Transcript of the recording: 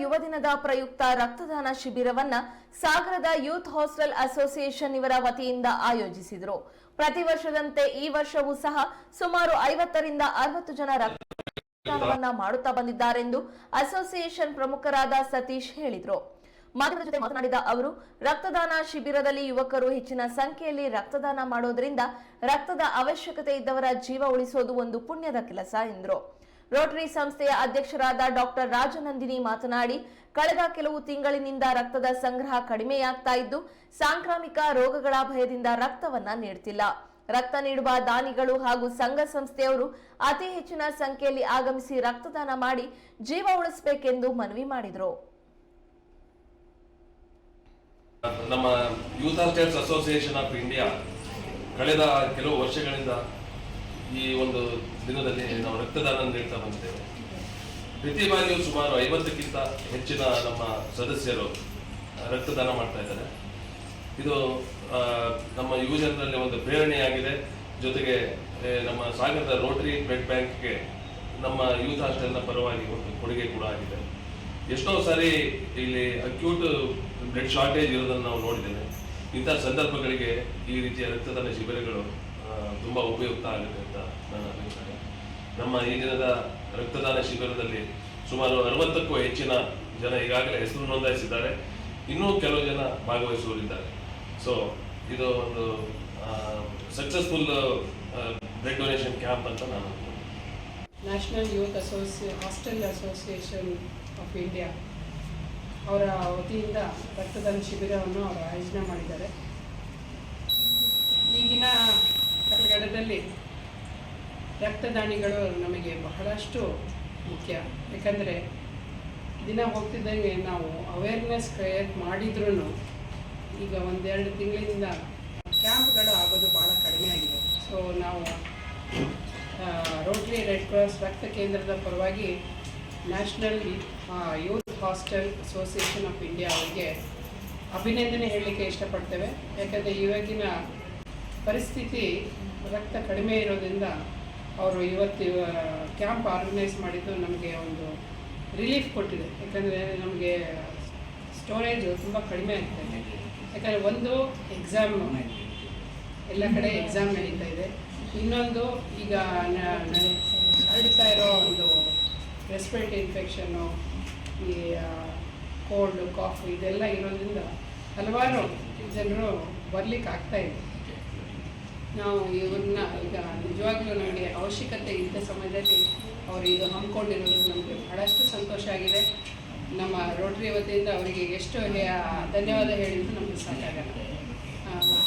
ಯುವ ದಿನದ ಪ್ರಯುಕ್ತ ರಕ್ತದಾನ ಶಿಬಿರವನ್ನ ಸಾಗರದ ಯೂತ್ ಹಾಸ್ಟೆಲ್ ಅಸೋಸಿಯೇಷನ್ ಇವರ ವತಿಯಿಂದ ಆಯೋಜಿಸಿದರು. ಪ್ರತಿ ವರ್ಷದಂತೆ ಈ ವರ್ಷವೂ ಸಹ ಸುಮಾರು ಐವತ್ತರಿಂದ ಅರವತ್ತು ಜನ ರಕ್ತದಾನವನ್ನ ಮಾಡುತ್ತಾ ಬಂದಿದ್ದಾರೆಂದು ಅಸೋಸಿಯೇಷನ್ ಪ್ರಮುಖರಾದ ಸತೀಶ್ ಹೇಳಿದರು. ಮಾಧ್ಯಮದ ಜೊತೆ ಮಾತನಾಡಿದ ಅವರು, ರಕ್ತದಾನ ಶಿಬಿರದಲ್ಲಿ ಯುವಕರು ಹೆಚ್ಚಿನ ಸಂಖ್ಯೆಯಲ್ಲಿ ರಕ್ತದಾನ ಮಾಡೋದ್ರಿಂದ ರಕ್ತದ ಅವಶ್ಯಕತೆ ಇದ್ದವರ ಜೀವ ಉಳಿಸೋದು ಒಂದು ಪುಣ್ಯದ ಕೆಲಸ ಎಂದರು. ರೋಟರಿ ಸಂಸ್ಥೆಯ ಅಧ್ಯಕ್ಷರಾದ ಡಾಕ್ಟರ್ ರಾಜನಂದಿನಿ ಮಾತನಾಡಿ, ಕಳೆದ ಕೆಲವು ತಿಂಗಳಿನಿಂದ ರಕ್ತದ ಸಂಗ್ರಹ ಕಡಿಮೆಯಾಗ್ತಾ ಇದ್ದು, ಸಾಂಕ್ರಾಮಿಕ ರೋಗಗಳ ಭಯದಿಂದ ರಕ್ತವನ್ನ ನೀಡುತ್ತಿಲ್ಲ ರಕ್ತ ನೀಡುವ ದಾನಿಗಳು ಹಾಗೂ ಸಂಘ ಸಂಸ್ಥೆಯವರು ಅತಿ ಹೆಚ್ಚಿನ ಸಂಖ್ಯೆಯಲ್ಲಿ ಆಗಮಿಸಿ ರಕ್ತದಾನ ಮಾಡಿ ಜೀವ ಉಳಿಸಬೇಕೆಂದು ಮನವಿ ಮಾಡಿದರು. ನಮ್ಮ ಯೂತ್ ಅಸೋಸಿಯೇಷನ್ ಆಫ್ ಇಂಡಿಯಾ ಕಳೆದ ಕೆಲವು ವರ್ಷಗಳಿಂದ ಈ ಒಂದು ದಿನದಲ್ಲಿ ನಾವು ರಕ್ತದಾನ ನೀಡ್ತಾ ಬಂದಿದ್ದೇವೆ. ಪ್ರತಿ ಬಾರಿಯೂ ಸುಮಾರು ಐವತ್ತಕ್ಕಿಂತ ಹೆಚ್ಚಿನ ನಮ್ಮ ಸದಸ್ಯರು ರಕ್ತದಾನ ಮಾಡ್ತಾ ಇದ್ದಾರೆ. ಇದು ನಮ್ಮ ಯುವಜನರಲ್ಲಿ ಒಂದು ಪ್ರೇರಣೆಯಾಗಿದೆ. ಜೊತೆಗೆ ನಮ್ಮ ಸಾಗರದ ರೋಟರಿ ಬ್ಲಡ್ ಬ್ಯಾಂಕ್ಗೆ ನಮ್ಮ ಯೂತ್ ಹಾಸ್ಟೆಲ್ನ ಪರವಾಗಿ ಒಂದು ಕೊಡುಗೆ ಕೂಡ ಆಗಿದೆ. ಎಷ್ಟೋ ಸಾರಿ ಇಲ್ಲಿ ಅಕ್ಯೂಟ್ ಬ್ಲಡ್ ಶಾರ್ಟೇಜ್ ಇರೋದನ್ನು ನಾವು ನೋಡಿದ್ದೇವೆ. ಇಂಥ ಸಂದರ್ಭಗಳಿಗೆ ಈ ರೀತಿಯ ರಕ್ತದಾನ ಶಿಬಿರಗಳು ತುಂಬಾ ಉಪಯುಕ್ತ ಆಗುತ್ತೆ ಅಂತ ನನ್ನ ಅಭಿಪ್ರಾಯ. ನಮ್ಮ ಈ ದಿನದ ರಕ್ತದಾನ ಶಿಬಿರದಲ್ಲಿ ಸುಮಾರು ಅರವತ್ತಕ್ಕೂ ಹೆಚ್ಚಿನ ಜನ ಈಗಾಗಲೇ ಹೆಸರು ನೋಂದಾಯಿಸಿದ್ದಾರೆ. ಇನ್ನೂ ಕೆಲವು ಜನ ಭಾಗವಹಿಸುವರಿದ್ದಾರೆ ಸೊ ಇದು ಒಂದು ಸಕ್ಸಸ್ಫುಲ್ ಬ್ಲಡ್ ಡೊನೇಷನ್ ಕ್ಯಾಂಪ್ ಅಂತ ನಾನು. National youth association hostel association of India ಅವರ ವತಿಯಿಂದ ರಕ್ತದಾನ ಶಿಬಿರವನ್ನು ಅವರು ಆಯೋಜನೆ ಮಾಡಿದ್ದಾರೆ. ಕಾಲಘಟ್ಟದಲ್ಲಿ ರಕ್ತದಾನಿಗಳು ನಮಗೆ ಬಹಳಷ್ಟು ಮುಖ್ಯ. ಯಾಕಂದರೆ ದಿನ ಹೋಗ್ತಿದ್ದಂಗೆ ನಾವು ಅವೇರ್ನೆಸ್ ಕ್ರಿಯೇಟ್ ಮಾಡಿದ್ರೂ ಈಗ ಒಂದೆರಡು ತಿಂಗಳಿಂದ ಕ್ಯಾಂಪ್ಗಳು ಆಗೋದು ಭಾಳ ಕಡಿಮೆ ಆಗಿದೆ. ಸೊ ನಾವು ರೋಟರಿ ರೆಡ್ ಕ್ರಾಸ್ ರಕ್ತ ಕೇಂದ್ರದ ಪರವಾಗಿ national youth hostel association of India ಅವರಿಗೆ ಅಭಿನಂದನೆ ಹೇಳಲಿಕ್ಕೆ ಇಷ್ಟಪಡ್ತೇವೆ. ಯಾಕಂದರೆ ಇವಾಗಿನ ಪರಿಸ್ಥಿತಿ ರಕ್ತ ಕಡಿಮೆ ಇರೋದ್ರಿಂದ ಅವರು ಇವತ್ತು ಕ್ಯಾಂಪ್ ಆರ್ಗನೈಸ್ ಮಾಡಿದ್ದು ನಮಗೆ ಒಂದು ರಿಲೀಫ್ ಕೊಟ್ಟಿದೆ. ಯಾಕಂದರೆ ನಮಗೆ ಸ್ಟೋರೇಜ್ ತುಂಬ ಕಡಿಮೆ ಆಗ್ತಾಯಿದೆ ಯಾಕಂದರೆ ಒಂದು ಎಕ್ಸಾಮ್ ಎಲ್ಲ ಕಡೆ ಎಕ್ಸಾಮ್ ನಡೀತಾ ಇದೆ. ಇನ್ನೊಂದು ಈಗ ಹರಡ್ತಾ ಇರೋ ಒಂದು ರೆಸ್ಪಿರೇಟರಿ ಇನ್ಫೆಕ್ಷನ್ನು ಈ ಕೋಲ್ಡ್ ಕಾಫ್ ಇದೆಲ್ಲ ಇರೋದ್ರಿಂದ ಹಲವಾರು ಜನರು ಬರಲಿಕ್ಕೆ ಆಗ್ತಾ ಇದೆ. ನಾವು ಇವ್ರನ್ನ ಈಗ ನಿಜವಾಗ್ಲೂ ನಮಗೆ ಅವಶ್ಯಕತೆ ಇದ್ದ ಸಮಯದಲ್ಲಿ ಅವರು ಇದು ಹಮ್ಮಿಕೊಂಡಿರೋದು ನಮಗೆ ಬಹಳಷ್ಟು ಸಂತೋಷ ಆಗಿದೆ. ನಮ್ಮ ರೋಟರಿ ವತಿಯಿಂದ ಅವರಿಗೆ ಎಷ್ಟು ಧನ್ಯವಾದ ಹೇಳಿದ್ರು ನಮಗೆ ಸಾಧ್ಯ